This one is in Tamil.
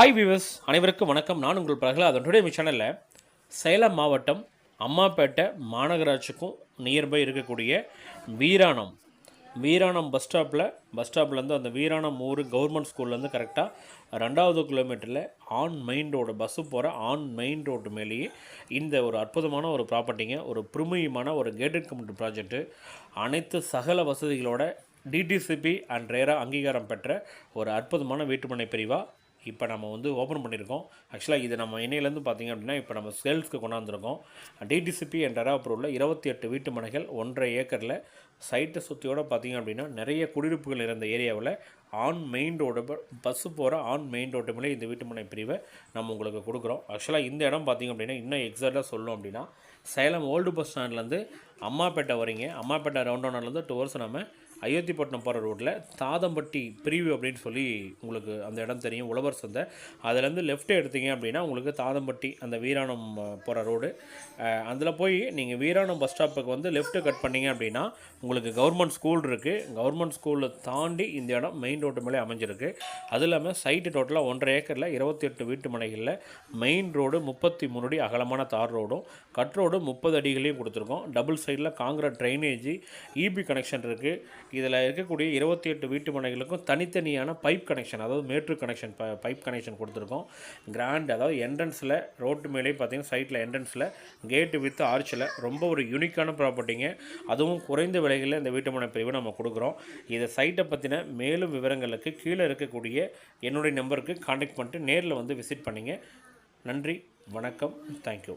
ஹாய் வியூவர்ஸ் அனைவருக்கும் வணக்கம். நான் உங்கள் பிரகலாத். அதனுடைய mi சேனலில் சேலம் மாவட்டம் அம்மாப்பேட்டை மாநகராட்சிக்கும் நியர்பை இருக்கக்கூடிய வீராணம். வீராணம் பஸ் ஸ்டாப்பில் பஸ் ஸ்டாப்லேருந்து அந்த வீராணம் ஊர் கவர்மெண்ட் ஸ்கூல்லேருந்து கரெக்டாக ரெண்டாவது கிலோமீட்டரில் ஆன் மெயின் ரோடு பஸ்ஸு போகிற ஆன் மெயின் ரோடு மேலேயே இந்த ஒரு அற்புதமான ஒரு ப்ராப்பர்ட்டிங்க ஒரு பிரமியமான ஒரு கேட்டட் கம்யூனிட்டி ப்ராஜெக்ட்டு அனைத்து சகல வசதிகளோட டிடிசிபி அண்ட் ரேரா அங்கீகாரம் பெற்ற ஒரு அற்புதமான வீட்டுமனை பிரிவாக இப்போ நம்ம வந்து ஓப்பன் பண்ணியிருக்கோம். ஆக்சுவலாக இது நம்ம இணையிலேருந்து பார்த்தீங்க அப்படின்னா இப்போ நம்ம சேல்ஸ்க்கு கொண்டாந்துருக்கோம். டிடிசிபி என்ற ரேரா அப்ரூவில் இருபத்தி எட்டு வீட்டு மனைகள் ஒன்றரை ஏக்கரில் சைட்டை சுற்றியோட பார்த்தீங்க அப்படின்னா நிறைய குடியிருப்புகள் இருந்த ஏரியாவில் ஆன் மெயின் ரோடு பஸ்ஸு போகிற ஆன் மெயின் ரோட்டு மேலே இந்த வீட்டுமனை பிரிவை நம்ம உங்களுக்கு கொடுக்குறோம். ஆக்சுவலாக இந்த இடம் பார்த்தீங்க அப்படின்னா இன்னும் எக்ஸாக்டாக சொல்லணும் அப்படின்னா சேலம் ஓல்டு பஸ் ஸ்டாண்ட்லேருந்து அம்மாப்பேட்டை வரீங்க அம்மாப்பேட்டை ரவுண்டவுன்லேருந்து டுவர்ஸ் நம்ம அயோத்திப்பட்டினம் போகிற ரோட்டில் தாதம்பட்டி பிரிவு அப்படின்னு சொல்லி உங்களுக்கு அந்த இடம் தெரியும் உழவர் சந்தை. அதுலேருந்து லெஃப்ட் எடுத்தீங்க அப்படின்னா உங்களுக்கு தாதம்பட்டி அந்த வீராணம் போகிற ரோடு அதில் போய் நீங்கள் வீராணம் பஸ் ஸ்டாப்புக்கு வந்து லெஃப்ட்டு கட் பண்ணிங்க அப்படின்னா உங்களுக்கு கவர்மெண்ட் ஸ்கூல் இருக்குது கவர்மெண்ட் ஸ்கூலில் தாண்டி இந்த இடம் மெயின் ரோட்டு மேலே அமைஞ்சிருக்கு. அது இல்லாமல் சைட்டு டோட்டலாக ஒன்றரை ஏக்கரில் இருபத்தி எட்டு வீட்டு மனைகளில் மெயின் ரோடு முப்பத்தி மூணு அடி அகலமான தார் ரோடும் கட் ரோடு முப்பது அடிகளையும் கொடுத்துருக்கோம். டபுள் சைடில் காங்கிரட் ட்ரைனேஜ் இபி கனெக்ஷன் இருக்குது இதில் இருக்கக்கூடிய இருபத்தி எட்டு வீட்டு மனைகளுக்கும் தனித்தனியான பைப் கனெக்ஷன் அதாவது மேட்ரு கனெக்ஷன் ப பைப் கனெக்ஷன் கொடுத்துருக்கோம். கிராண்ட் அதாவது என்ட்ரன்ஸில் ரோட்டு மேலே பார்த்தீங்கன்னா சைட்டில் என்ட்ரன்ஸில் கேட்டு வித் ஆர்ச்சில் ரொம்ப ஒரு யூனிக்கான ப்ராப்பர்ட்டிங்க அதுவும் குறைந்த விலைகளில் இந்த வீட்டு மனை பிரிவு நம்ம கொடுக்குறோம். இதை சைட்டை பற்றின மேலும் விவரங்களுக்கு கீழே இருக்கக்கூடிய என்னுடைய நம்பருக்கு காண்டாக்ட் பண்ணிட்டு நேரில் வந்து விசிட் பண்ணிங்க. நன்றி வணக்கம் தேங்க்யூ